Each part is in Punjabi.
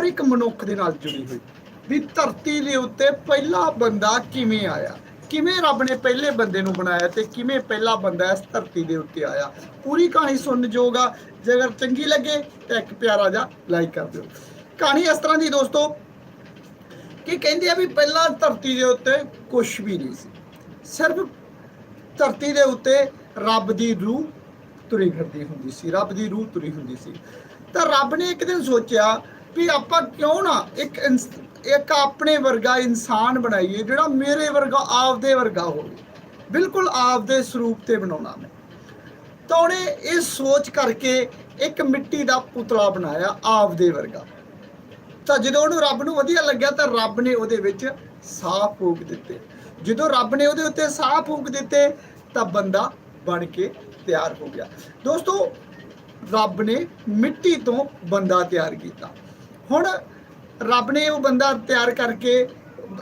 ਹਰ ਇੱਕ ਮਨੁੱਖ ਦੇ ਨਾਲ ਜੁੜੀ ਹੋਈ ਵੀ ਧਰਤੀ ਦੇ ਉੱਤੇ ਪਹਿਲਾ ਬੰਦਾ ਕਿਵੇਂ ਆਇਆ? ਕਿਵੇਂ ਰੱਬ ਨੇ ਪਹਿਲੇ ਬੰਦੇ ਨੂੰ ਬਣਾਇਆ ਤੇ ਕਿਵੇਂ ਪਹਿਲਾ ਬੰਦਾ ਇਸ ਧਰਤੀ ਦੇ ਉੱਤੇ ਆਇਆ? ਪੂਰੀ ਕਹਾਣੀ ਸੁਣਨ ਯੋਗ ਆ। ਜੇ ਚੰਗੀ ਲੱਗੇ ਤਾਂ ਇੱਕ ਪਿਆਰਾ ਜਿਹਾ ਲਾਈਕ ਕਰ ਦਿਓ। ਕਹਾਣੀ ਇਸ ਤਰ੍ਹਾਂ ਦੀ ਦੋਸਤੋ ਕਿ ਕਹਿੰਦੇ ਆ ਵੀ ਪਹਿਲਾਂ ਧਰਤੀ ਦੇ ਉੱਤੇ ਕੁਝ ਵੀ ਨਹੀਂ ਸੀ। ਸਿਰਫ ਧਰਤੀ ਦੇ ਉੱਤੇ ਰੱਬ ਦੀ ਰੂਹ ਤੁਰੀ ਫਿਰਦੀ ਹੁੰਦੀ ਸੀ। ਰੱਬ ਦੀ ਰੂਹ ਤੁਰੀ ਹੁੰਦੀ ਸੀ। ਤਾਂ ਰੱਬ ਨੇ ਇੱਕ ਦਿਨ ਸੋਚਿਆ ਵੀ ਆਪਾਂ ਕਿਉਂ ਨਾ ਇੱਕ ਇਨਸ- ਇੱਕ ਆਪਣੇ ਵਰਗਾ ਇਨਸਾਨ ਬਣਾਈਏ, ਜਿਹੜਾ ਮੇਰੇ ਵਰਗਾ ਆਪਦੇ ਵਰਗਾ ਹੋਵੇ। ਬਿਲਕੁਲ ਆਪਦੇ ਸਰੂਪ ਤੇ ਬਣਾਉਣਾ ਮੈਂ। ਤਾਂ ਉਹਨੇ ਇਹ ਸੋਚ ਕਰਕੇ ਇੱਕ ਮਿੱਟੀ ਦਾ ਪੁਤਲਾ ਬਣਾਇਆ ਆਪਦੇ ਵਰਗਾ। ਤਾਂ ਜਦੋਂ ਉਹਨੂੰ ਰੱਬ ਨੂੰ ਵਧੀਆ ਲੱਗਿਆ, ਤਾਂ ਰੱਬ ਨੇ ਉਹਦੇ ਵਿੱਚ ਸਾਹ ਫੂਕ ਦਿੱਤੇ। ਜਦੋਂ ਰੱਬ ਨੇ ਉਹਦੇ ਉੱਤੇ ਸਾਹ ਫੂਕ ਦਿੱਤੇ, ਤਾਂ ਬੰਦਾ ਬਣ ਕੇ ਤਿਆਰ ਹੋ ਗਿਆ। ਦੋਸਤੋ, ਰੱਬ ਨੇ ਮਿੱਟੀ ਤੋਂ ਬੰਦਾ ਤਿਆਰ ਕੀਤਾ। ਹੁਣ ਰੱਬ ਨੇ ਉਹ ਬੰਦਾ ਤਿਆਰ ਕਰਕੇ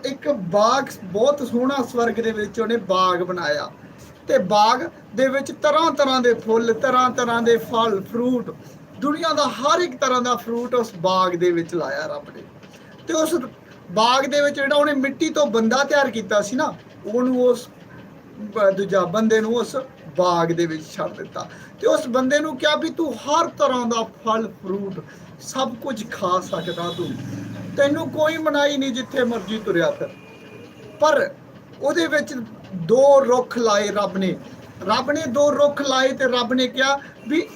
ਇੱਕ ਬਾਗ, ਬਹੁਤ ਸੋਹਣਾ ਸਵਰਗ ਦੇ ਵਿੱਚ ਉਹਨੇ ਬਾਗ ਬਣਾਇਆ। ਤੇ ਬਾਗ ਦੇ ਵਿੱਚ ਤਰ੍ਹਾਂ ਤਰ੍ਹਾਂ ਦੇ ਫੁੱਲ, ਤਰ੍ਹਾਂ ਤਰ੍ਹਾਂ ਦੇ ਫਲ ਫਰੂਟ ਦੁਨੀਆ ਦਾ ਹਰ ਇੱਕ ਤਰ੍ਹਾਂ ਦਾ ਫਰੂਟ ਉਸ ਬਾਗ ਦੇ ਵਿੱਚ ਲਾਇਆ ਰੱਬ ਨੇ। ਤੇ ਉਸ ਬਾਗ ਦੇ ਵਿੱਚ ਜਿਹੜਾ ਉਹਨੇ ਮਿੱਟੀ ਤੋਂ ਬੰਦਾ ਤਿਆਰ ਕੀਤਾ ਸੀ ਨਾ, ਉਹਨੂੰ ਉਸ ਦੂਜਾ ਬੰਦੇ ਨੂੰ ਉਸ ਬਾਗ ਦੇ ਵਿੱਚ ਛੱਡ ਦਿੱਤਾ। ਤੇ ਉਸ ਬੰਦੇ ਨੂੰ ਕਿਹਾ ਵੀ ਤੂੰ ਹਰ ਤਰ੍ਹਾਂ ਦਾ ਫਲ ਫਰੂਟ ਸਭ ਕੁਝ ਖਾ ਸਕਦਾ ਤੂੰ। ਤੈਨੂੰ ਕੋਈ ਮਨਾਈ ਨਹੀਂ ਜਿੱਥੇ ਮਰਜ਼ੀ ਤੁਰਿਆ ਫਿਰ। ਪਰ ਉਹਦੇ ਵਿੱਚ ਦੋ ਰੁੱਖ ਲਾਏ ਰੱਬ ਨੇ। ਰੱਬ ਨੇ ਦੋ ਰੁੱਖ ਲਾਏ ਤੇ ਰੱਬ ਨੇ ਕਿਹਾ ਵੀ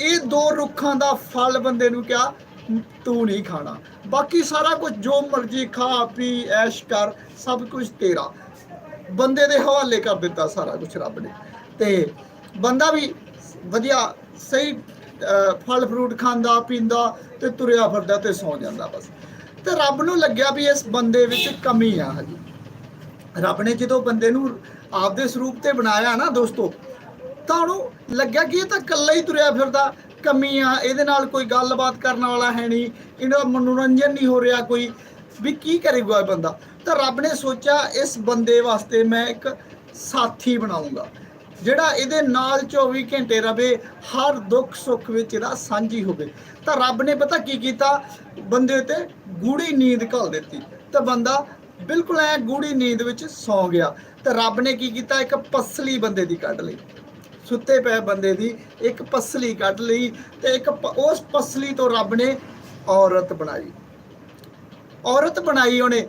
ਇਹ ਦੋ ਰੁੱਖਾਂ ਦਾ ਫਲ ਬੰਦੇ ਨੂੰ ਕਿਹਾ, ਤੂੰ ਨਹੀਂ ਖਾਣਾ। ਬਾਕੀ ਸਾਰਾ ਕੁਝ ਜੋ ਮਰਜ਼ੀ ਖਾ, ਪੀ, ਐਸ਼ ਕਰ, ਸਭ ਕੁਝ ਤੇਰਾ। ਬੰਦੇ ਦੇ ਹਵਾਲੇ ਕਰ ਦਿੱਤਾ ਸਾਰਾ ਕੁਝ ਰੱਬ ਨੇ। ਤੇ ਬੰਦਾ ਵੀ ਵਧੀਆ, ਸਹੀ ਫਲ ਫਰੂਟ ਖਾਂਦਾ, ਪੀਂਦਾ ਤੇ ਤੁਰਿਆ ਫਿਰਦਾ ਤੇ ਸੌ ਜਾਂਦਾ ਬਸ। ਤੇ ਰੱਬ ਨੂੰ ਲੱਗਿਆ ਵੀ ਇਸ ਬੰਦੇ ਵਿੱਚ ਕਮੀ ਆ ਹਜੇ। ਰੱਬ ਨੇ ਜਦੋਂ ਬੰਦੇ ਨੂੰ ਆਪਦੇ ਸਰੂਪ ਤੇ ਬਣਾਇਆ ਨਾ ਦੋਸਤੋ, ਤਾਂ ਉਹਨੂੰ ਲੱਗਿਆ ਕਿ ਇਹ ਤਾਂ ਇਕੱਲਾ ਹੀ ਤੁਰਿਆ ਫਿਰਦਾ, ਕਮੀ ਆ, ਇਹਦੇ ਨਾਲ ਕੋਈ ਗੱਲਬਾਤ ਕਰਨ ਵਾਲਾ ਹੈ ਨਹੀਂ, ਇਹਦਾ ਮਨੋਰੰਜਨ ਨਹੀਂ ਹੋ ਰਿਹਾ ਕੋਈ, ਵੀ ਕੀ ਕਰੇਗਾ ਬੰਦਾ? ਤਾਂ ਰੱਬ ਨੇ ਸੋਚਿਆ ਇਸ ਬੰਦੇ ਵਾਸਤੇ ਮੈਂ ਇੱਕ ਸਾਥੀ ਬਣਾਉਂਗਾ। ਜਿਹੜਾ ਇਹਦੇ ਨਾਲ 24 ਘੰਟੇ ਰਵੇ, ਹਰ ਦੁੱਖ ਸੁੱਖ ਵਿੱਚ ਇਹਦਾ ਸਾਂਝੀ ਹੋਵੇ। ਤਾਂ ਰੱਬ ਨੇ ਪਤਾ ਕੀ ਕੀਤਾ? ਬੰਦੇ ਤੇ ਗੂੜੀ ਨੀਂਦ ਘਲ ਦਿੱਤੀ। ਤਾਂ ਬੰਦਾ ਬਿਲਕੁਲ ਐ ਗੂੜੀ ਨੀਂਦ ਵਿੱਚ ਸੌ ਗਿਆ। ਤੇ ਰੱਬ ਨੇ ਕੀ ਕੀਤਾ? ਇੱਕ ਪਸਲੀ ਬੰਦੇ ਦੀ ਕੱਢ ਲਈ। ਸੁੱਤੇ ਪਏ ਬੰਦੇ ਦੀ ਇੱਕ ਪਸਲੀ ਕੱਢ ਲਈ ਤੇ ਇੱਕ ਉਸ ਪਸਲੀ ਤੋਂ ਰੱਬ ਨੇ ਔਰਤ ਬਣਾਈ। ਔਰਤ ਬਣਾਈ ਉਹਨੇ।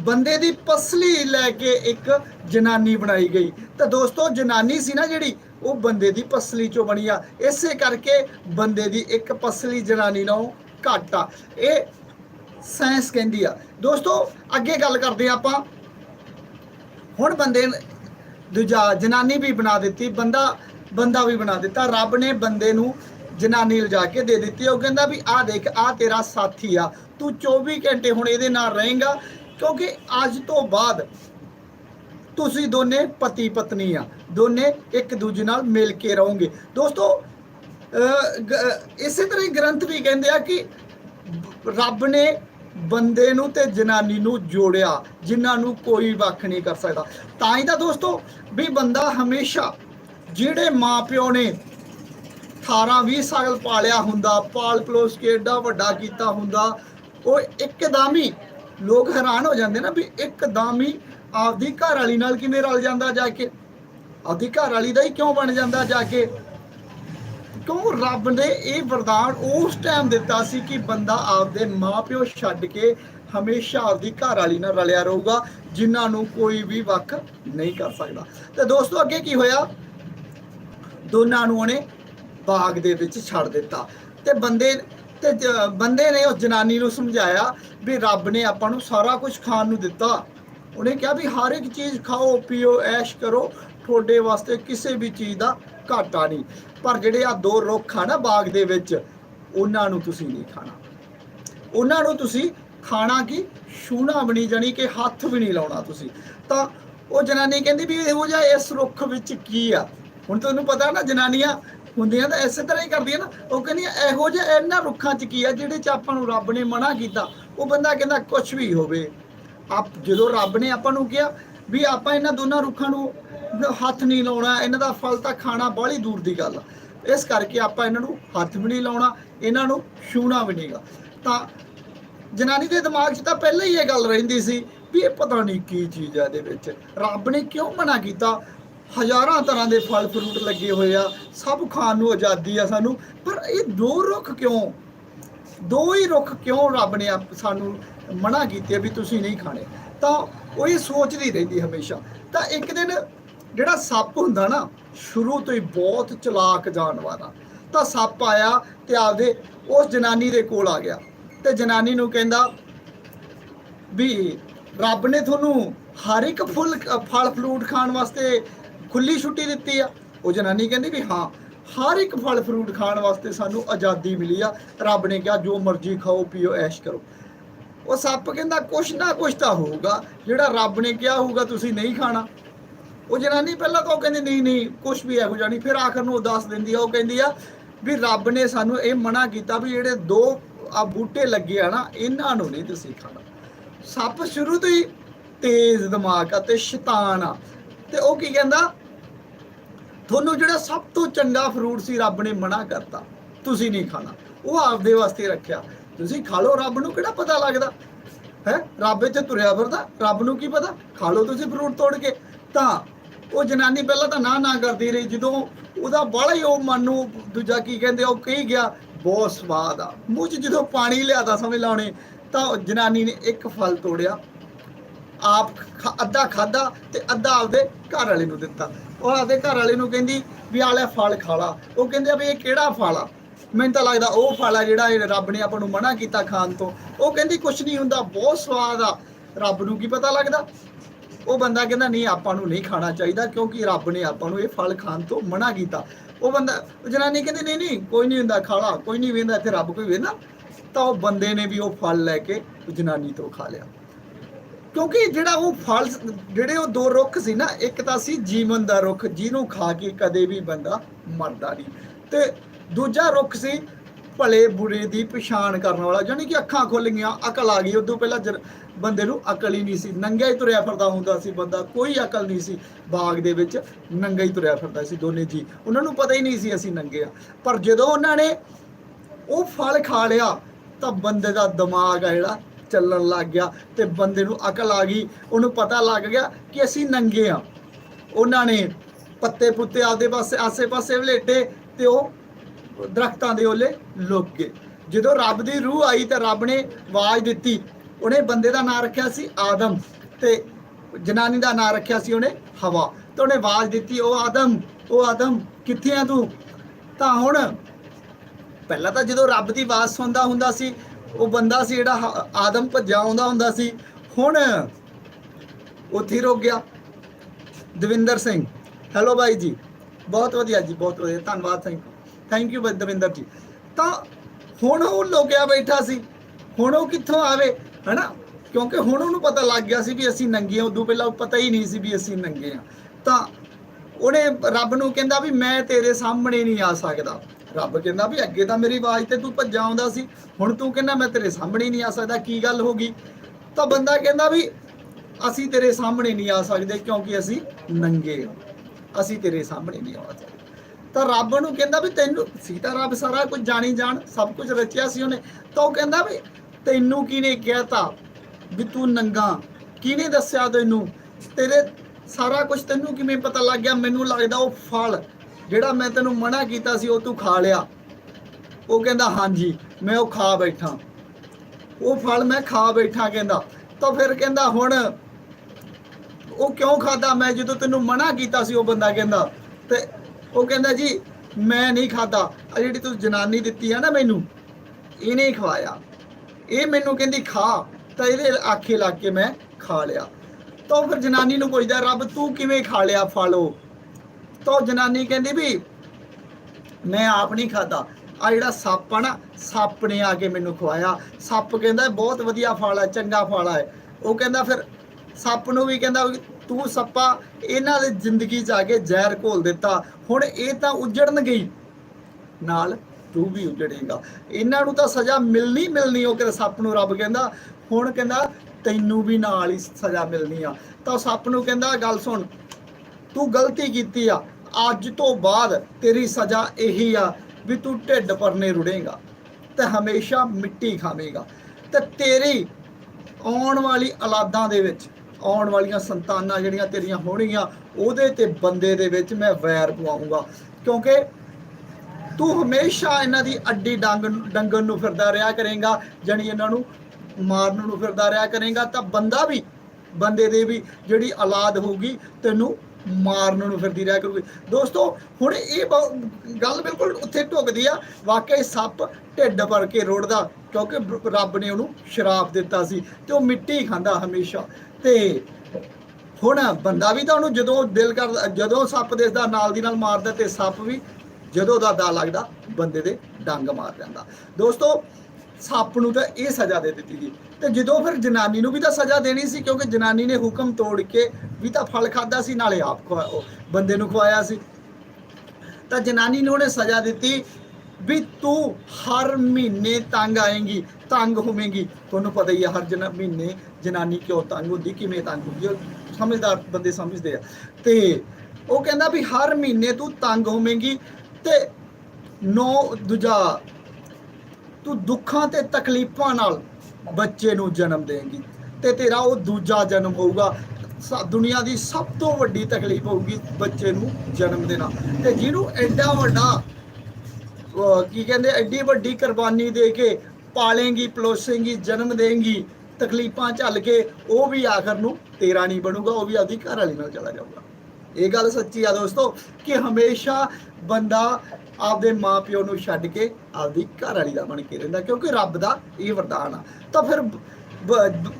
ਬੰਦੇ ਦੀ ਪਸਲੀ ਲੈ ਕੇ ਇੱਕ ਜਨਾਨੀ ਬਣਾਈ ਗਈ। ਤਾਂ ਦੋਸਤੋ, ਜਨਾਨੀ ਸੀ ਨਾ ਜਿਹੜੀ, ਉਹ ਬੰਦੇ ਦੀ ਪਸਲੀ ਚੋਂ ਬਣੀ ਆ। ਇਸੇ ਕਰਕੇ ਬੰਦੇ ਦੀ ਇੱਕ ਪਸਲੀ ਜਨਾਨੀ ਨਾਲੋਂ ਘੱਟ ਆ। ਇਹ ਸਾਇੰਸ ਕਹਿੰਦੀ ਆ। ਦੋਸਤੋ, ਅੱਗੇ ਗੱਲ ਕਰਦੇ ਆ ਆਪਾਂ। ਹੁਣ ਬੰਦੇ ਦੂਜਾ, ਜਨਾਨੀ ਵੀ ਬਣਾ ਦਿੱਤੀ, ਬੰਦਾ ਬੰਦਾ ਵੀ ਬਣਾ ਦਿੱਤਾ। ਰੱਬ ਨੇ ਬੰਦੇ ਨੂੰ ਜਨਾਨੀ ਲਿਜਾ ਕੇ ਦੇ ਦਿੱਤੀ ਉਹ ਕਹਿੰਦਾ ਵੀ, ਆਹ ਦੇਖ, ਆਹ ਤੇਰਾ ਸਾਥੀ ਆ। ਤੂੰ 24 ਘੰਟੇ ਹੁਣ ਇਹਦੇ ਨਾਲ ਰਹੇਗਾ, ਕਿਉਂਕਿ ਅੱਜ ਤੋਂ ਬਾਅਦ ਤੁਸੀਂ ਦੋਨੇ ਪਤੀ ਪਤਨੀ ਆ। ਦੋਨੇ ਇੱਕ ਦੂਜੇ ਨਾਲ ਮਿਲ ਕੇ ਰਹੋਗੇ। ਦੋਸਤੋ ਗ- ਇਸੇ ਤਰ੍ਹਾਂ ਹੀ ਗ੍ਰੰਥ ਵੀ ਕਹਿੰਦੇ ਆ ਕਿ ਰੱਬ ਨੇ ਬੰਦੇ ਨੂੰ ਤੇ ਜਨਾਨੀ ਨੂੰ ਜੋੜਿਆ, ਜਿਨ੍ਹਾਂ ਨੂੰ ਕੋਈ ਵੱਖ ਨਹੀਂ ਕਰ ਸਕਦਾ। ਤਾਂ ਹੀ ਤਾਂ ਦੋਸਤੋ, ਵੀ ਬੰਦਾ ਹਮੇਸ਼ਾ ਜਿਹੜੇ ਮਾਪਿਓ ਨੇ 18 20 ਸਾਲ ਪਾਲਿਆ ਹੁੰਦਾ, ਪਾਲ ਪਲੋਸ ਕੇ ਏਡਾ ਵੱਡਾ ਕੀਤਾ ਹੁੰਦਾ, ਉਹ ਇੱਕਦਮ ਹੀ ਲੋਕ ਹੈਰਾਨ ਹੋ ਜਾਂਦੇ ਨਾ ਵੀ ਇੱਕਦਮ ਹੀ ਆਪਦੀ ਘਰ ਵਾਲੀ ਨਾਲ ਕਿਵੇਂ ਰਲ ਜਾਂਦਾ ਜਾ ਕੇ? ਆਪਦੀ ਘਰ ਵਾਲੀ ਦਾ ਹੀ ਕਿਉਂ ਬਣ ਜਾਂਦਾ ਜਾ ਕੇ? ਕਿਉਂ ਰੱਬ ਨੇ ਇਹ ਵਰਦਾਨ ਉਸ ਟਾਈਮ ਦਿੱਤਾ ਸੀ ਕਿ ਬੰਦਾ ਆਪਦੇ ਮਾਪਿਓ ਛੱਡ ਕੇ ਹਮੇਸ਼ਾ ਆਪਦੀ ਘਰ ਵਾਲੀ ਨਾਲ ਰਲਿਆ ਰਹੂਗਾ, ਜਿਨ੍ਹਾਂ ਨੂੰ ਕੋਈ ਵੀ ਵੱਖ ਨਹੀਂ ਕਰ ਸਕਦਾ। ਤੇ ਦੋਸਤੋ, ਅੱਗੇ ਕੀ ਹੋਇਆ? ਦੋਨਾਂ ਨੂੰ ਉਹਨੇ ਬਾਗ ਦੇ ਵਿੱਚ ਛੱਡ ਦਿੱਤਾ। ਤੇ ਬੰਦੇ ਤੇ ਬੰਦੇ ਨੇ ਉਸ ਜਨਾਨੀ ਨੂੰ ਸਮਝਾਇਆ ਵੀ ਰੱਬ ਨੇ ਆਪਾਂ ਨੂੰ ਸਾਰਾ ਕੁਝ ਖਾਣ ਨੂੰ ਦਿੱਤਾ। ਉਹਨੇ ਕਿਹਾ ਵੀ ਹਰ ਇੱਕ ਚੀਜ਼ ਖਾਓ, ਪੀਓ, ਐਸ਼ ਕਰੋ, ਤੁਹਾਡੇ ਵਾਸਤੇ ਕਿਸੇ ਵੀ ਚੀਜ਼ ਦਾ ਘਾਟਾ ਨਹੀਂ। ਪਰ ਜਿਹੜੇ ਆ ਦੋ ਰੁੱਖ ਆ ਨਾ ਬਾਗ ਦੇ ਵਿੱਚ, ਉਹਨਾਂ ਨੂੰ ਤੁਸੀਂ ਨਹੀਂ ਖਾਣਾ। ਉਹਨਾਂ ਨੂੰ ਤੁਸੀਂ ਖਾਣਾ ਕੀ? ਛੂਣਾ ਬਣੀ ਜਾਣੀ ਕਿ ਹੱਥ ਵੀ ਨਹੀਂ ਲਾਉਣਾ ਤੁਸੀਂ। ਤਾਂ ਉਹ ਜਨਾਨੀ ਕਹਿੰਦੀ ਵੀ ਇਹੋ ਜਿਹਾ ਇਸ ਰੁੱਖ ਵਿੱਚ ਕੀ ਆ? ਹੁਣ ਤੁਹਾਨੂੰ ਪਤਾ ਨਾ, ਜਨਾਨੀਆਂ ਹੁੰਦੀਆਂ ਤਾਂ ਇਸੇ ਤਰ੍ਹਾਂ ਹੀ ਕਰਦੀਆਂ ਨਾ। ਉਹ ਕਹਿੰਦੀਆਂ, ਇਹੋ ਜਿਹਾ ਇਹਨਾਂ ਰੁੱਖਾਂ 'ਚ ਕੀ ਆ, ਜਿਹੜੇ 'ਚ ਆਪਾਂ ਨੂੰ ਰੱਬ ਨੇ ਮਨਾ ਕੀਤਾ। ਉਹ ਬੰਦਾ ਕਹਿੰਦਾ ਕੁਝ ਵੀ ਹੋਵੇ। ਆਪ ਜਦੋਂ ਰੱਬ ਨੇ ਆਪਾਂ ਨੂੰ ਕਿਹਾ ਵੀ ਆਪਾਂ ਇਹਨਾਂ ਦੋਨਾਂ ਰੁੱਖਾਂ ਨੂੰ ਹੱਥ ਨਹੀਂ ਲਾਉਣਾ, ਇਹਨਾਂ ਦਾ ਫਲ ਤਾਂ ਖਾਣਾ ਬਾਹਲੀ ਦੂਰ ਦੀ ਗੱਲ ਆ। ਇਸ ਕਰਕੇ ਆਪਾਂ ਇਹਨਾਂ ਨੂੰ ਹੱਥ ਵੀ ਨਹੀਂ ਲਾਉਣਾ, ਇਹਨਾਂ ਨੂੰ ਛੂਣਾ ਵੀ ਨਹੀਂਗਾ। ਤਾਂ ਜਨਾਨੀ ਦੇ ਦਿਮਾਗ 'ਚ ਤਾਂ ਪਹਿਲਾਂ ਹੀ ਇਹ ਗੱਲ ਰਹਿੰਦੀ ਸੀ ਵੀ ਇਹ ਪਤਾ ਨਹੀਂ ਕੀ ਚੀਜ਼ ਆ ਇਹਦੇ ਵਿੱਚ। ਰੱਬ ਨੇ ਕਿਉਂ ਮਨਾ ਕੀਤਾ? ਹਜ਼ਾਰਾਂ ਤਰ੍ਹਾਂ ਦੇ ਫਲ ਫਰੂਟ ਲੱਗੇ ਹੋਏ ਆ, ਸਭ ਖਾਣ ਨੂੰ ਆਜ਼ਾਦੀ ਆ ਸਾਨੂੰ, ਪਰ ਇਹ ਦੋ ਰੁੱਖ ਕਿਉਂ? ਦੋ ਹੀ ਰੁੱਖ ਕਿਉਂ ਰੱਬ ਨੇ ਆਪ- ਸਾਨੂੰ ਮਨਾ ਕੀਤੀ ਹੈ ਵੀ ਤੁਸੀਂ ਨਹੀਂ ਖਾਣੇ। ਤਾਂ ਉਹ ਇਹ ਸੋਚਦੀ ਰਹਿੰਦੀ ਹਮੇਸ਼ਾ। ਤਾਂ ਇੱਕ ਦਿਨ ਜਿਹੜਾ ਸੱਪ ਹੁੰਦਾ ਨਾ, ਸ਼ੁਰੂ ਤੋਂ ਹੀ ਬਹੁਤ ਚਲਾਕ ਜਾਨਵਰ ਆ। ਤਾਂ ਸੱਪ ਆਇਆ ਤੇ ਆਪਦੇ ਉਸ ਜਨਾਨੀ ਦੇ ਕੋਲ ਆ ਗਿਆ। ਤੇ ਜਨਾਨੀ ਨੂੰ ਕਹਿੰਦਾ ਵੀ ਰੱਬ ਨੇ ਤੁਹਾਨੂੰ ਹਰ ਇੱਕ ਫੁੱਲ, ਫਲ ਫਰੂਟ ਖਾਣ ਵਾਸਤੇ ਖੁੱਲੀ ਛੁੱਟੀ ਦਿੱਤੀ ਆ। ਉਹ ਜਨਾਨੀ ਕਹਿੰਦੀ ਵੀ ਹਾਂ, ਹਰ ਇੱਕ ਫਲ ਫਰੂਟ ਖਾਣ ਵਾਸਤੇ ਸਾਨੂੰ ਆਜ਼ਾਦੀ ਮਿਲੀ ਆ। ਰੱਬ ਨੇ ਕਿਹਾ, ਜੋ ਮਰਜ਼ੀ ਖਾਓ, ਪੀਓ, ਐਸ਼ ਕਰੋ। ਉਹ ਸੱਪ ਕਹਿੰਦਾ, ਕੁਛ ਨਾ ਕੁਛ ਤਾਂ ਹੋਊਗਾ, ਜਿਹੜਾ ਰੱਬ ਨੇ ਕਿਹਾ ਹੋਊਗਾ ਤੁਸੀਂ ਨਹੀਂ ਖਾਣਾ। ਉਹ ਜਨਾਨੀ ਪਹਿਲਾਂ ਤਾਂ ਉਹ ਕਹਿੰਦੀ, ਨਹੀਂ ਨਹੀਂ, ਕੁਛ ਵੀ ਇਹੋ ਜਿਹਾ ਨਹੀਂ। ਫਿਰ ਆਖਰ ਨੂੰ ਉਹ ਦੱਸ ਦਿੰਦੀ ਆ, ਉਹ ਕਹਿੰਦੀ ਆ ਵੀ ਰੱਬ ਨੇ ਸਾਨੂੰ ਇਹ ਮਨਾ ਕੀਤਾ ਵੀ ਜਿਹੜੇ ਦੋ ਆ ਬੂਟੇ ਲੱਗੇ ਆ ਨਾ, ਇਹਨਾਂ ਨੂੰ ਨਹੀਂ ਤੁਸੀਂ ਖਾਣਾ। ਸੱਪ ਸ਼ੁਰੂ ਤੋਂ ਹੀ ਤੇਜ਼ ਦਿਮਾਗ ਆ ਤੇ ਸ਼ੈਤਾਨ ਆ। ਤੇ ਉਹ ਕੀ ਕਹਿੰਦਾ, ਤੁਹਾਨੂੰ ਜਿਹੜਾ ਸਭ ਤੋਂ ਚੰਗਾ ਫਰੂਟ ਸੀ, ਰੱਬ ਨੇ ਮਨਾ ਕਰਤਾ, ਤੁਸੀਂ ਨਹੀਂ ਖਾਣਾ। ਉਹ ਆਪਦੇ ਵਾਸਤੇ ਰੱਖਿਆ। ਤੁਸੀਂ ਖਾ ਲਓ, ਰੱਬ ਨੂੰ ਕਿਹੜਾ ਪਤਾ ਲੱਗਦਾ? ਹੈ? ਰੱਬ ਇੱਥੇ ਤੁਰਿਆ ਫਿਰਦਾ, ਰੱਬ ਨੂੰ ਕੀ ਪਤਾ? ਖਾ ਲਓ ਤੁਸੀਂ ਫਰੂਟ ਤੋੜ ਕੇ। ਤਾਂ ਉਹ ਜਨਾਨੀ ਪਹਿਲਾਂ ਤਾਂ ਨਾ ਨਾ ਕਰਦੀ ਰਹੀ, ਜਦੋਂ ਉਹਦਾ ਬਾਹਲਾ ਹੀ ਉਹ ਮਨ ਨੂੰ ਦੂਜਾ ਕੀ ਕਹਿੰਦੇ ਉਹ ਕਹੀ ਗਿਆ, ਬਹੁਤ ਸਵਾਦ ਆ। ਮੂੰਹ 'ਚ ਜਦੋਂ ਪਾਣੀ ਲਿਆਦਾ, ਸਮਝ ਲਾਉਣੇ ਤਾਂ ਜਨਾਨੀ ਨੇ ਇੱਕ ਫਲ ਤੋੜਿਆ। ਆਪ ਅੱਧਾ ਖਾਦਾ ਤੇ ਅੱਧਾ ਆਪਦੇ ਘਰ ਵਾਲੇ ਨੂੰ ਦਿੱਤਾ। ਉਹ ਆਪਦੇ ਘਰ ਵਾਲੇ ਨੂੰ ਕਹਿੰਦੀ ਵੀ ਆ ਲੈ ਫਲ ਖਾ ਲਾ। ਉਹ ਕਹਿੰਦੇ ਆ ਵੀ ਇਹ ਕਿਹੜਾ ਫਲ ਆ? ਮੈਨੂੰ ਤਾਂ ਲੱਗਦਾ ਉਹ ਫਲ ਆ ਜਿਹੜਾ ਇਹ ਰੱਬ ਨੇ ਆਪਾਂ ਨੂੰ ਮਨਾ ਕੀਤਾ ਖਾਣ ਤੋਂ। ਉਹ ਕਹਿੰਦੀ ਕੁਛ ਨਹੀਂ ਹੁੰਦਾ, ਬਹੁਤ ਸਵਾਦ ਆ। ਰੱਬ ਨੂੰ ਕੀ ਪਤਾ ਲੱਗਦਾ? ਉਹ ਬੰਦਾ ਕਹਿੰਦਾ, ਨਹੀਂ, ਆਪਾਂ ਨੂੰ ਨਹੀਂ ਖਾਣਾ ਚਾਹੀਦਾ ਕਿਉਂਕਿ ਰੱਬ ਨੇ ਆਪਾਂ ਨੂੰ ਇਹ ਫਲ ਖਾਣ ਤੋਂ ਮਨਾ ਕੀਤਾ। ਉਹ ਬੰਦਾ ਜਨਾਨੀ ਕਹਿੰਦੀ, ਨਹੀਂ ਨਹੀਂ, ਕੋਈ ਨਹੀਂ ਹੁੰਦਾ ਖਾ ਲਾ ਕੋਈ ਨਹੀਂ ਵੇਂਦਾ, ਇੱਥੇ ਰੱਬ ਕੋਈ ਵੇਂਦਾ। ਤਾਂ ਉਹ ਬੰਦੇ ਨੇ ਵੀ ਉਹ ਫਲ ਲੈ ਕੇ ਜਨਾਨੀ ਤੋਂ ਖਾ ਲਿਆ। ਕਿਉਂਕਿ ਜਿਹੜਾ ਉਹ ਫਲ ਜਿਹੜੇ ਉਹ ਦੋ ਰੁੱਖ ਸੀ ਨਾ, ਇੱਕ ਤਾਂ ਸੀ ਜੀਵਨ ਦਾ ਰੁੱਖ, ਜਿਹਨੂੰ ਖਾ ਕੇ ਕਦੇ ਵੀ ਬੰਦਾ ਮਰਦਾ ਨਹੀਂ। ਤੇ ਦੂਜਾ ਰੁੱਖ ਸੀ ਭਲੇ ਬੁਰੇ ਦੀ ਪਛਾਣ ਕਰਨ ਵਾਲਾ ਯਾਨੀ ਕਿ ਅੱਖਾਂ ਖੁੱਲ ਗਈਆਂ ਅਕਲ ਆ ਗਈ। ਉਦੋਂ ਪਹਿਲਾਂ ਜਰ- ਬੰਦੇ ਨੂੰ ਅਕਲ ਹੀ ਨਹੀਂ ਸੀ। ਨੰਗਾ ਹੀ ਤੁਰਿਆ ਫਿਰਦਾ ਹੁੰਦਾ ਸੀ ਬੰਦਾ, ਕੋਈ ਅਕਲ ਨਹੀਂ ਸੀ। ਬਾਗ ਦੇ ਵਿੱਚ ਨੰਗਾ ਹੀ ਤੁਰਿਆ ਫਿਰਦਾ ਸੀ ਦੋਨੇ ਜੀ। ਉਹਨਾਂ ਨੂੰ ਪਤਾ ਹੀ ਨਹੀਂ ਸੀ ਅਸੀਂ ਨੰਗੇ ਆ। ਪਰ ਜਦੋਂ ਉਹਨਾਂ ਨੇ ਉਹ ਫਲ ਖਾ ਲਿਆ, ਤਾਂ ਬੰਦੇ ਦਾ ਦਿਮਾਗ ਆ ਜਿਹੜਾ ਚੱਲਣ ਲੱਗ ਗਿਆ ਤੇ ਬੰਦੇ ਨੂੰ ਅਕਲ ਆ ਗਈ। ਉਹਨੂੰ ਪਤਾ ਲੱਗ ਗਿਆ ਕਿ ਅਸੀਂ ਨੰਗੇ ਆ। ਉਹਨਾਂ ਨੇ ਪੱਤੇ ਪੁੱਤੇ ਆਪਦੇ ਪਾਸੇ, ਆਸੇ-ਪਾਸੇ ਵਲੇਟੇ ਤੇ ਉਹ ਦਰਖਤਾਂ ਦੇ ਓਲੇ ਲੁਕ ਗਏ। ਜਦੋਂ ਰੱਬ ਦੀ ਰੂਹ ਆਈ ਤਾਂ ਰੱਬ ਨੇ ਆਵਾਜ਼ ਦਿੱਤੀ। ਉਹਨੇ ਬੰਦੇ ਦਾ ਨਾਂ ਰੱਖਿਆ ਸੀ ਆਦਮ ਤੇ ਜਨਾਨੀ ਦਾ ਨਾਂ ਰੱਖਿਆ ਸੀ ਉਹਨੇ ਹਵਾ। ਤੇ ਉਹਨੇ ਆਵਾਜ਼ ਦਿੱਤੀ ਉਹ ਆਦਮ ਉਹ ਆਦਮ, ਕਿੱਥੇ ਆ ਤੂੰ? ਤਾਂ ਹੁਣ ਪਹਿਲਾਂ ਤਾਂ ਜਦੋਂ ਰੱਬ ਦੀ ਆਵਾਜ਼ ਸੁਣਦਾ ਹੁੰਦਾ ਸੀ, ਉਹ ਬੰਦਾ ਸੀ ਜਿਹੜਾ ਹ- ਆਦਮ ਭੱਜਿਆ ਆਉਂਦਾ ਹੁੰਦਾ ਸੀ। ਹੁਣ ਉੱਥੇ ਰੁਕ ਗਿਆ ਦਵਿੰਦਰ ਸਿੰਘ। ਹੈਲੋ ਬਾਈ ਜੀ। ਬਹੁਤ ਵਧੀਆ ਜੀ, ਬਹੁਤ ਵਧੀਆ। ਧੰਨਵਾਦ ਥੈਂਕ ਥੈਂਕ ਯੂ ਦਵਿੰਦਰ ਜੀ ਤਾਂ ਹੁਣ ਉਹ ਲੋਕਿਆ ਬੈਠਾ ਸੀ। ਹੁਣ ਉਹ ਕਿੱਥੋਂ ਆਵੇ, ਹਨਾ? ਕਿਉਂਕਿ ਹੁਣ ਉਹਨੂੰ ਪਤਾ ਲੱਗ ਗਿਆ ਸੀ ਵੀ ਅਸੀਂ ਨੰਗੇ ਹਾਂ। ਉਦੋਂ ਪਹਿਲਾਂ ਪਤਾ ਹੀ ਨਹੀਂ ਸੀ ਵੀ ਅਸੀਂ ਨੰਗੇ ਹਾਂ। ਤਾਂ ਉਹਨੇ ਰੱਬ ਨੂੰ ਕਹਿੰਦਾ ਵੀ ਮੈਂ ਤੇਰੇ ਸਾਹਮਣੇ ਨਹੀਂ ਆ ਸਕਦਾ। ਰੱਬ ਕਹਿੰਦਾ ਵੀ ਅੱਗੇ ਤਾਂ ਮੇਰੀ ਆਵਾਜ਼ ਤੇ ਤੂੰ ਭੱਜਾ ਆਉਂਦਾ ਸੀ। ਹੁਣ ਤੂੰ ਕਹਿੰਦਾ ਮੈਂ ਤੇਰੇ ਸਾਹਮਣੇ ਨਹੀਂ ਆ ਸਕਦਾ। ਕੀ ਗੱਲ ਹੋ ਗਈ? ਤਾਂ ਬੰਦਾ ਕਹਿੰਦਾ ਵੀ ਅਸੀਂ ਤੇਰੇ ਸਾਹਮਣੇ ਨਹੀਂ ਆ ਸਕਦੇ ਕਿਉਂਕਿ ਅਸੀਂ ਨੰਗੇ ਹਾਂ। ਅਸੀਂ ਤੇਰੇ ਸਾਹਮਣੇ ਨਹੀਂ ਆ ਸਕਦੇ। ਤਾਂ ਰੱਬ ਨੂੰ ਕਹਿੰਦਾ ਵੀ ਤੈਨੂੰ ਸੀਤਾ ਰੱਬ ਸਾਰਾ ਕੁਝ ਜਾਣੀ ਜਾਣ, ਸਭ ਕੁਝ ਰਚਿਆ ਸੀ ਉਹਨੇ। ਤਾਂ ਉਹ ਕਹਿੰਦਾ ਵੀ ਤੈਨੂੰ ਕਿਹਨੇ ਕਹਿਤਾ ਵੀ ਤੂੰ ਨੰਗਾ? ਕਿਹਨੇ ਦੱਸਿਆ ਤੈਨੂੰ? ਤੇਰੇ ਸਾਰਾ ਕੁਝ ਤੈਨੂੰ ਕਿਵੇਂ ਪਤਾ ਲੱਗ ਗਿਆ? ਮੈਨੂੰ ਲੱਗਦਾ ਉਹ ਫਲ ਜਿਹੜਾ ਮੈਂ ਤੈਨੂੰ ਮਨਾ ਕੀਤਾ ਸੀ, ਉਹ ਤੂੰ ਖਾ ਲਿਆ। ਉਹ ਕਹਿੰਦਾ, ਹਾਂਜੀ, ਮੈਂ ਉਹ ਖਾ ਬੈਠਾ। ਉਹ ਫਲ ਮੈਂ ਖਾ ਬੈਠਾ, ਕਹਿੰਦਾ। ਤਾਂ ਫਿਰ ਕਹਿੰਦਾ, ਹੁਣ ਉਹ ਕਿਉਂ ਖਾਦਾ ਮੈਂ ਜਦੋਂ ਤੈਨੂੰ ਮਨਾ ਕੀਤਾ ਸੀ, ਉਹ ਬੰਦਾ ਕਹਿੰਦਾ, ਤੇ ਉਹ ਕਹਿੰਦਾ ਜੀ, ਮੈਂ ਨਹੀਂ ਖਾਦਾ ਆ ਜਿਹੜੀ ਤੂੰ ਜਨਾਨੀ ਦਿੱਤੀ ਆ ਨਾ ਮੈਨੂੰ, ਇਹਨੇ ਹੀ ਖਵਾਇਆ। ਇਹ ਮੈਨੂੰ ਕਹਿੰਦੀ, ਖਾ। ਤਾਂ ਇਹਦੇ ਆਖੇ ਲੱਗ ਕੇ ਮੈਂ ਖਾ ਲਿਆ। ਤਾਂ ਫਿਰ ਜਨਾਨੀ ਨੂੰ ਪੁੱਛਦਾ, ਰੱਬ, ਤੂੰ ਕਿਵੇਂ ਖਾ ਲਿਆ ਫਲ ਉਹ? ਤਾਂ ਉਹ ਜਨਾਨੀ ਕਹਿੰਦੀ ਵੀ, ਮੈਂ ਆਪ ਨਹੀਂ ਖਾਦਾ ਆ ਜਿਹੜਾ ਸੱਪ ਆ ਨਾ, ਸੱਪ ਨੇ ਆ ਕੇ ਮੈਨੂੰ ਖਵਾਇਆ। ਸੱਪ ਕਹਿੰਦਾ, ਬਹੁਤ ਵਧੀਆ ਫਲ ਹੈ ਚੰਗਾ ਫਲ ਹੈ ਉਹ ਕਹਿੰਦਾ ਫਿਰ, ਸੱਪ ਨੂੰ ਵੀ ਕਹਿੰਦਾ ਤੂੰ ਸੱਪਾ, ਇਹਨਾਂ ਦੇ ਜ਼ਿੰਦਗੀ 'ਚ ਆ ਕੇ ਜ਼ਹਿਰ ਘੋਲ ਦਿੱਤਾ। ਹੁਣ ਇਹ ਤਾਂ ਉਜੜਨ ਗਈ ਨਾਲ ਤੂੰ ਵੀ ਉਜੜੇਗਾ। ਇਹਨਾਂ ਨੂੰ ਤਾਂ ਸਜ਼ਾ ਮਿਲਣੀ ਮਿਲਣੀ ਉਹ ਕਿ ਸੱਪ ਨੂੰ ਰੱਬ ਕਹਿੰਦਾ। ਹੁਣ ਕਹਿੰਦਾ, ਤੈਨੂੰ ਵੀ ਨਾਲ ਹੀ ਸਜ਼ਾ ਮਿਲਣੀ ਆ। ਤਾਂ ਉਹ ਸੱਪ ਨੂੰ ਕਹਿੰਦਾ ਗੱਲ ਸੁਣ, ਤੂੰ ਗਲਤੀ ਕੀਤੀ ਆ। ਅੱਜ ਤੋਂ ਬਾਅਦ ਤੇਰੀ ਸਜ਼ਾ ਇਹੀ ਆ ਵੀ ਤੂੰ ਢਿੱਡ ਪਰਨੇ ਰੁੜੇਗਾ ਤੇ ਹਮੇਸ਼ਾ ਮਿੱਟੀ ਖਾਵੇਂਗਾ। ਤੇ ਤੇਰੀ ਆਉਣ ਵਾਲੀ ਔਲਾਦਾਂ ਦੇ ਵਿੱਚ ਆਉਣ ਵਾਲੀਆਂ ਸੰਤਾਨਾਂ ਜਿਹੜੀਆਂ ਤੇਰੀਆਂ ਹੋਣਗੀਆਂ, ਉਹਦੇ ਤੇ ਬੰਦੇ ਦੇ ਵਿੱਚ ਮੈਂ ਵੈਰ ਪਵਾਉਂਗਾ। ਕਿਉਂਕਿ ਤੂੰ ਹਮੇਸ਼ਾ ਇਹਨਾਂ ਦੀ ਅੱਡੀ ਡੰਗ, ਡੰਗਣ ਨੂੰ ਫਿਰਦਾ ਰਿਹਾ ਕਰੇਗਾ, ਜਾਣੀ ਇਹਨਾਂ ਨੂੰ ਮਾਰਨ ਨੂੰ ਫਿਰਦਾ ਰਿਹਾ ਕਰੇਗਾ, ਤਾਂ ਬੰਦਾ ਵੀ, ਬੰਦੇ ਦੇ ਵੀ ਜਿਹੜੀ ਔਲਾਦ ਹੋਊਗੀ, ਤੈਨੂੰ ਮਾਰਨ ਨੂੰ ਫਿਰਦੀ ਰਿਹਾ ਕਰੂਗੀ। ਦੋਸਤੋ, ਹੁਣ ਇਹ ਬਹੁ- ਗੱਲ ਬਿਲਕੁਲ ਉੱਥੇ ਢੁਕਦੀ ਆ, ਵਾਕਈ ਸੱਪ ਢਿੱਡ ਭਰ ਕੇ ਰੋੜਦਾ। ਕਿਉਂਕਿ ਰੱਬ ਨੇ ਉਹਨੂੰ ਸ਼ਰਾਪ ਦਿੱਤਾ ਸੀ ਤੇ ਉਹ ਮਿੱਟੀ ਖਾਂਦਾ ਹਮੇਸ਼ਾ। ਤੇ ਹੁਣ ਬੰਦਾ ਵੀ ਤਾਂ ਉਹਨੂੰ ਜਦੋਂ ਦਿਲ ਕਰਦਾ, ਜਦੋਂ ਸੱਪ ਦਿਸਦਾ ਨਾਲ ਦੀ ਨਾਲ ਮਾਰਦਾ ਤੇ ਸੱਪ ਵੀ ਜਦੋਂ ਦਾ ਦਾ ਲੱਗਦਾ, ਬੰਦੇ ਦੇ ਡੰਗ ਮਾਰ ਜਾਂਦਾ। ਦੋਸਤੋ, ਸੱਪ ਨੂੰ ਤਾਂ ਇਹ ਸਜ਼ਾ ਦੇ ਦਿੱਤੀ ਗਈ। ਤੇ ਜਦੋਂ ਫਿਰ ਜਨਾਨੀ ਨੂੰ ਵੀ ਤਾਂ ਸਜ਼ਾ ਦੇਣੀ ਸੀ, ਕਿਉਂਕਿ ਜਨਾਨੀ ਨੇ ਹੁਕਮ ਤੋੜ ਕੇ ਵੀ ਤਾਂ ਫਲ ਖਾਦਾ ਸੀ, ਨਾਲੇ ਆਪ ਖਵਾ ਬੰਦੇ ਨੂੰ ਖਵਾਇਆ ਸੀ। ਤਾਂ ਜਨਾਨੀ ਨੂੰ ਉਹਨੇ ਸਜ਼ਾ ਦਿੱਤੀ ਵੀ ਤੂੰ ਹਰ ਮਹੀਨੇ ਤੰਗ ਆਏਂਗੀ, ਤੰਗ ਹੋਵੇਂਗੀ। ਤੁਹਾਨੂੰ ਪਤਾ ਹੀ ਹੈ ਹਰ ਜਨ, ਮਹੀਨੇ ਜਨਾਨੀ ਕਿਉਂ ਤੰਗ ਹੁੰਦੀ, ਕਿਵੇਂ ਤੰਗ ਹੁੰਦੀ ਉਹ ਸਮਝਦਾਰ ਬੰਦੇ ਸਮਝਦੇ ਆ। ਤੇ ਉਹ ਕਹਿੰਦਾ ਵੀ ਹਰ ਮਹੀਨੇ ਤੂੰ ਤੰਗ ਹੋਵੇਂਗੀ ਤੇ ਨੋ, ਦੂਜਾ, ਤੂੰ ਦੁੱਖਾਂ ਤੇ ਤਕਲੀਫਾਂ ਨਾਲ ਬੱਚੇ ਨੂੰ ਜਨਮ ਦੇਂਗੀ ਤੇ ਤੇਰਾ ਉਹ ਦੂਜਾ ਜਨਮ ਹੋਊਗਾ। ਸ- ਦੁਨੀਆ ਦੀ ਸਭ ਤੋਂ ਵੱਡੀ ਤਕਲੀਫ ਹੋਊਗੀ ਬੱਚੇ ਨੂੰ ਜਨਮ ਦੇਣਾ। ਤੇ ਜਿਹਨੂੰ ਐਡਾ ਵੱਡਾ ਕੀ ਕਹਿੰਦੇ, ਐਡੀ ਵੱਡੀ ਕੁਰਬਾਨੀ ਦੇ ਕੇ ਪਾਲੇਂਗੀ, ਪਲੋਸੇਂਗੀ, ਜਨਮ ਦੇਂਗੀ, ਤਕਲੀਫਾਂ ਝੱਲ ਕੇ ਉਹ ਵੀ ਆਖਰ ਨੂੰ ਤੇਰਾ ਨਹੀਂ ਬਣੂਗਾ, ਉਹ ਵੀ ਆਪਦੀ ਘਰ ਵਾਲੀ ਨਾਲ ਚਲਾ ਜਾਊਗਾ। ਇਹ ਗੱਲ ਸੱਚੀ ਆ ਦੋਸਤੋ, ਕਿ ਹਮੇਸ਼ਾ ਬੰਦਾ ਆਪਦੇ ਮਾਪਿਓ ਨੂੰ ਛੱਡ ਕੇ ਆਪਦੀ ਘਰ ਵਾਲੀ ਦਾ ਬਣ ਕੇ ਰਹਿੰਦਾ, ਕਿਉਂਕਿ ਰੱਬ ਦਾ ਇਹ ਵਰਦਾਨ ਆ। ਤਾਂ ਫਿਰ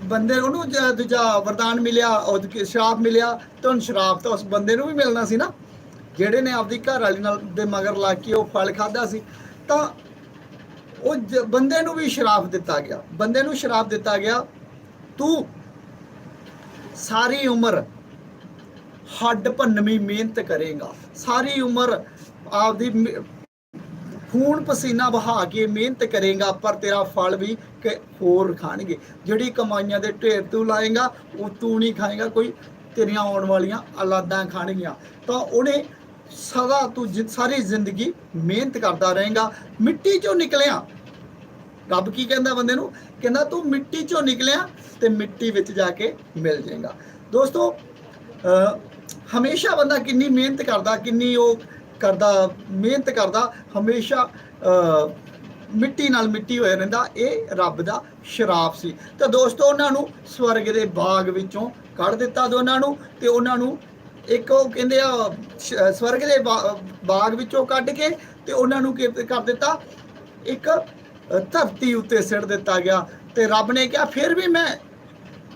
ਬੰਦੇ ਉਹਨੂੰ ਜ- ਦੂਜਾ ਵਰਦਾਨ ਮਿਲਿਆ ਉਹ ਕਿ ਮਿਲਿਆ, ਤਾਂ ਹੁਣ ਸ਼ਰਾਪ ਤਾਂ ਉਸ ਬੰਦੇ ਨੂੰ ਵੀ ਮਿਲਣਾ ਸੀ ਨਾ। ਜਿਹੜੇ ਨੇ ਆਪਦੀ ਘਰ ਵਾਲੀ ਨਾਲ ਦੇ ਮਗਰ ਲਾ ਕੇ ਉਹ ਫਲ ਖਾਦਾ ਸੀ, ਤਾਂ ਉਹ ਬੰਦੇ ਨੂੰ ਵੀ ਸ਼ਰਾਪ ਦਿੱਤਾ ਗਿਆ। ਬੰਦੇ ਨੂੰ ਸ਼ਰਾਪ ਦਿੱਤਾ ਗਿਆ, ਤੂੰ ਸਾਰੀ ਉਮਰ ਹੱਡ ਭੰਨਵੀਂ ਮਿਹਨਤ ਕਰੇਗਾ। ਸਾਰੀ ਉਮਰ ਆਪਦੀ ਖੂਨ ਪਸੀਨਾ ਬਹਾ ਕੇ ਮਿਹਨਤ ਕਰੇਗਾ, ਪਰ ਤੇਰਾ ਫਲ ਵੀ ਹੋਰ ਖਾਣਗੇ। ਜਿਹੜੀ ਕਮਾਈਆਂ ਦੇ ਢੇਰ ਤੂੰ ਲਾਏਗਾ, ਉਹ ਤੂੰ ਨਹੀਂ ਖਾਏਗਾ, ਕੋਈ ਤੇਰੀਆਂ ਆਉਣ ਵਾਲੀਆਂ ਔਲਾਦਾਂ ਖਾਣਗੀਆਂ। ਤਾਂ ਉਹਨੇ ਸਦਾ ਤੂੰ ਜਿ- ਸਾਰੀ ਜ਼ਿੰਦਗੀ ਮਿਹਨਤ ਕਰਦਾ ਰਹੇਗਾ। ਮਿੱਟੀ ਚੋਂ ਨਿਕਲਿਆ। ਰੱਬ ਕੀ ਕਹਿੰਦਾ ਬੰਦੇ ਨੂੰ? ਕਹਿੰਦਾ ਤੂੰ ਮਿੱਟੀ ਚੋਂ ਨਿਕਲਿਆ ਤੇ ਮਿੱਟੀ ਵਿੱਚ ਜਾ ਕੇ ਮਿਲ ਜਾਏਗਾ। ਦੋਸਤੋ ਹਮੇਸ਼ਾ ਬੰਦਾ ਕਿੰਨੀ ਮਿਹਨਤ ਕਰਦਾ, ਕਿੰਨੀ ਉਹ ਕਰਦਾ, ਮਿਹਨਤ ਕਰਦਾ, ਹਮੇਸ਼ਾ ਮਿੱਟੀ ਨਾਲ ਮਿੱਟੀ ਹੋਇਆ ਰਹਿੰਦਾ। ਇਹ ਰੱਬ ਦਾ ਸ਼ਰਾਪ ਸੀ। ਤਾਂ ਦੋਸਤੋ, ਉਹਨਾਂ ਨੂੰ ਸਵਰਗ ਦੇ ਬਾਗ ਵਿੱਚੋਂ ਕੱਢ ਦਿੱਤਾ ਦੋਨਾਂ ਨੂੰ ਤੇ ਉਹਨਾਂ ਨੂੰ ਇੱਕ ਉਹ ਕਹਿੰਦੇ ਆ ਸ਼- ਸਵਰਗ ਦੇ ਬਾ- ਬਾਗ ਵਿੱਚੋਂ ਕੱਢ ਕੇ ਤੇ ਉਹਨਾਂ ਨੂੰ ਕੀ ਕਰ ਦਿੱਤਾ? ਇੱਕ ਅ, ਧਰਤੀ ਉੱਤੇ ਸਿੱਟ ਦਿੱਤਾ ਗਿਆ ਤੇ ਰੱਬ ਨੇ ਕਿਹਾ ਫਿਰ ਵੀ ਮੈਂ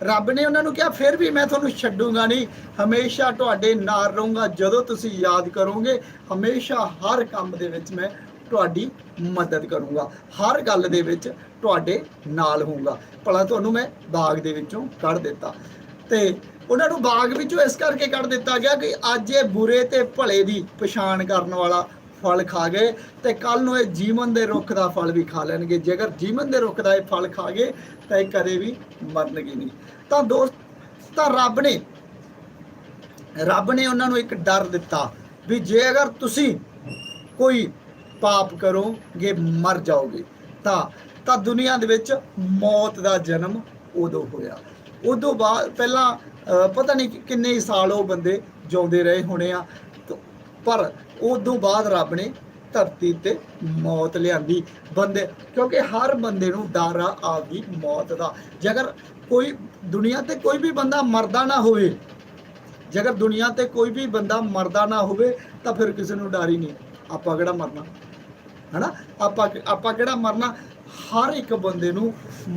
ਰੱਬ ਨੇ ਉਹਨਾਂ ਨੂੰ ਕਿਹਾ ਫਿਰ ਵੀ ਮੈਂ ਤੁਹਾਨੂੰ ਛੱਡੂਗਾ ਨਹੀਂ। ਹਮੇਸ਼ਾ ਤੁਹਾਡੇ ਨਾਲ ਰਹੂੰਗਾ। ਜਦੋਂ ਤੁਸੀਂ ਯਾਦ ਕਰੋਗੇ ਹਮੇਸ਼ਾ ਹਰ ਕੰਮ ਦੇ ਵਿੱਚ ਮੈਂ ਤੁਹਾਡੀ ਮਦਦ ਕਰੂੰਗਾ। ਹਰ ਗੱਲ ਦੇ ਵਿੱਚ ਤੁਹਾਡੇ ਨਾਲ ਹੋਊਂਗਾ। ਭਲਾ ਤੁਹਾਨੂੰ ਮੈਂ ਬਾਗ ਦੇ ਵਿੱਚੋਂ ਕੱਢ ਦਿੱਤਾ। ਤੇ ਉਹਨਾਂ ਨੂੰ ਬਾਗ ਵਿੱਚੋਂ ਇਸ ਕਰਕੇ ਕੱਢ ਦਿੱਤਾ ਗਿਆ ਕਿ ਅੱਜ ਇਹ ਬੁਰੇ ਤੇ ਭਲੇ ਦੀ ਪਛਾਣ ਕਰਨ ਵਾਲਾ ਫਲ ਖਾ ਗਏ ਤੇ ਕੱਲ ਨੂੰ ਇਹ ਜੀਵਨ ਦੇ ਰੁੱਖ ਦਾ ਫਲ ਵੀ ਖਾ ਲੈਣਗੇ। ਜੇਕਰ ਜੀਵਨ ਦੇ ਰੁੱਖ ਦਾ ਇਹ ਫਲ ਖਾ ਗਏ, ਤਾਂ ਇਹ ਕਦੇ ਵੀ ਮਰਨਗੇ ਨਹੀਂ। ਤਾਂ ਦੋਸਤ, ਤਾਂ ਰੱਬ ਨੇ ਰੱਬ ਨੇ ਉਹਨਾਂ ਨੂੰ ਇੱਕ ਡਰ ਦਿੱਤਾ ਵੀ ਜੇ ਅਗਰ ਤੁਸੀਂ ਕੋਈ ਪਾਪ ਕਰੋਗੇ, ਮਰ ਜਾਓਗੇ, ਤਾਂ ਤਾਂ ਦੁਨੀਆ ਦੇ ਵਿੱਚ ਮੌਤ ਦਾ ਜਨਮ ਉਦੋਂ ਹੋਇਆ। ਉਦੋਂ ਬਾਅਦ ਪਹਿਲਾਂ ਪਤਾ ਨਹੀਂ ਕਿ ਕਿੰਨੇ ਸਾਲ ਉਹ ਬੰਦੇ ਜਿਉਂਦੇ ਰਹੇ ਹੋਣੇ ਆ। ਤੇ, ਪਰ ਉਦੋਂ ਬਾਅਦ ਰੱਬ ਨੇ ਧਰਤੀ ਤੇ ਮੌਤ ਲਿਆਂਦੀ। ਬੰਦੇ, ਕਿਉਂਕਿ ਹਰ ਬੰਦੇ ਨੂੰ ਡਰ ਆ ਆਪਦੀ ਮੌਤ ਦਾ। ਜੇਕਰ ਕੋਈ ਦੁਨੀਆ ਤੇ ਕੋਈ ਵੀ ਬੰਦਾ ਮਰਦਾ ਨਾ ਹੋਵੇ, ਜੇਕਰ ਦੁਨੀਆ ਤੇ ਕੋਈ ਵੀ ਬੰਦਾ ਮਰਦਾ ਨਾ ਹੋਵੇ, ਤਾਂ ਫਿਰ ਕਿਸੇ ਨੂੰ ਡਰ ਹੀ ਨਹੀਂ। ਆਪਾਂ ਕਿਹੜਾ ਮਰਨਾ? ਹਨਾ? ਆਪਾਂ ਆਪਾਂ ਕਿਹੜਾ ਮਰਨਾ? ਹਰ ਇੱਕ ਬੰਦੇ ਨੂੰ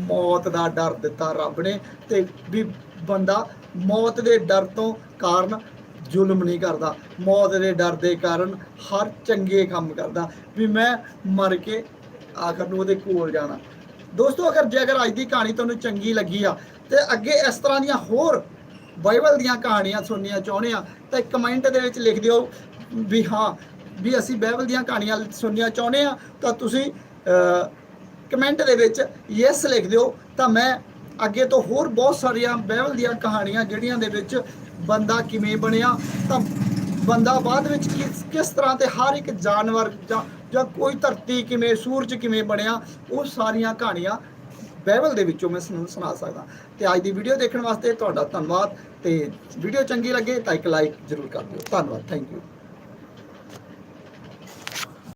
ਮੌਤ ਦਾ ਡਰ ਦਿੱਤਾ ਰੱਬ ਨੇ ਤੇ ਵੀ ਬੰਦਾ ਮੌਤ ਦੇ ਡਰ ਤੋਂ ਕਾਰਨ ਜ਼ੁਲਮ ਨਹੀਂ ਕਰਦਾ। ਮੌਤ ਦੇ ਡਰ ਦੇ ਕਾਰਨ ਹਰ ਚੰਗੇ ਕੰਮ ਕਰਦਾ। ਵੀ ਮੈਂ ਮਰ ਕੇ ਆਖਰ ਨੂੰ ਉਹਦੇ ਕੋਲ ਜਾਣਾ। ਦੋਸਤੋ, ਅਗਰ ਜੇ ਅਗਰ ਅੱਜ ਦੀ ਕਹਾਣੀ ਤੁਹਾਨੂੰ ਚੰਗੀ ਲੱਗੀ ਆ, ਤੇ ਅੱਗੇ ਇਸ ਤਰ੍ਹਾਂ ਦੀਆਂ ਹੋਰ ਬਾਈਬਲ ਦੀਆਂ ਕਹਾਣੀਆਂ ਸੁਣਨੀਆਂ ਚਾਹੁੰਦੇ ਆ, ਤਾਂ ਕਮੈਂਟ ਦੇ ਵਿੱਚ ਲਿਖ ਦਿਓ ਵੀ ਹਾਂ, ਵੀ ਅਸੀਂ ਬਾਈਬਲ ਦੀਆਂ ਕਹਾਣੀਆਂ ਸੁਣਨੀਆਂ ਚਾਹੁੰਦੇ ਆ, ਤਾਂ ਤੁਸੀਂ ਕਮੈਂਟ ਦੇ ਵਿੱਚ ਯੈਸ ਲਿਖ ਦਿਓ, ਤਾਂ ਮੈਂ ਅੱਗੇ ਤੋਂ ਹੋਰ ਬਹੁਤ ਸਾਰੀਆਂ ਬਾਈਬਲ ਦੀਆਂ ਕਹਾਣੀਆਂ ਜਿਹੜੀਆਂ ਦੇ ਵਿੱਚ ਬੰਦਾ ਕਿਵੇਂ ਬਣਿਆ, ਤਾਂ ਬੰਦਾ ਬਾਅਦ ਵਿੱਚ ਕਿਸ ਕਿਸ ਤਰ੍ਹਾਂ ਤੇ ਹਰ ਇੱਕ ਜਾਨਵਰ ਜਾਂ ਜਾਂ ਕੋਈ ਧਰਤੀ ਕਿਵੇਂ, ਸੂਰਜ ਕਿਵੇਂ ਬਣਿਆ, ਉਹ ਸਾਰੀਆਂ ਕਹਾਣੀਆਂ ਬਾਈਬਲ ਦੇ ਵਿੱਚੋਂ ਮੈਂ ਤੁਹਾਨੂੰ ਸੁਣਾ ਸਕਦਾ। ਤੇ ਅੱਜ ਦੀ ਵੀਡੀਓ ਦੇਖਣ ਵਾਸਤੇ ਤੁਹਾਡਾ ਧੰਨਵਾਦ, ਤੇ ਵੀਡੀਓ ਚੰਗੀ ਲੱਗੇ ਤਾਂ ਇੱਕ ਲਾਈਕ ਜ਼ਰੂਰ ਕਰ ਦਿਓ। ਧੰਨਵਾਦ, ਥੈਂਕ ਯੂ।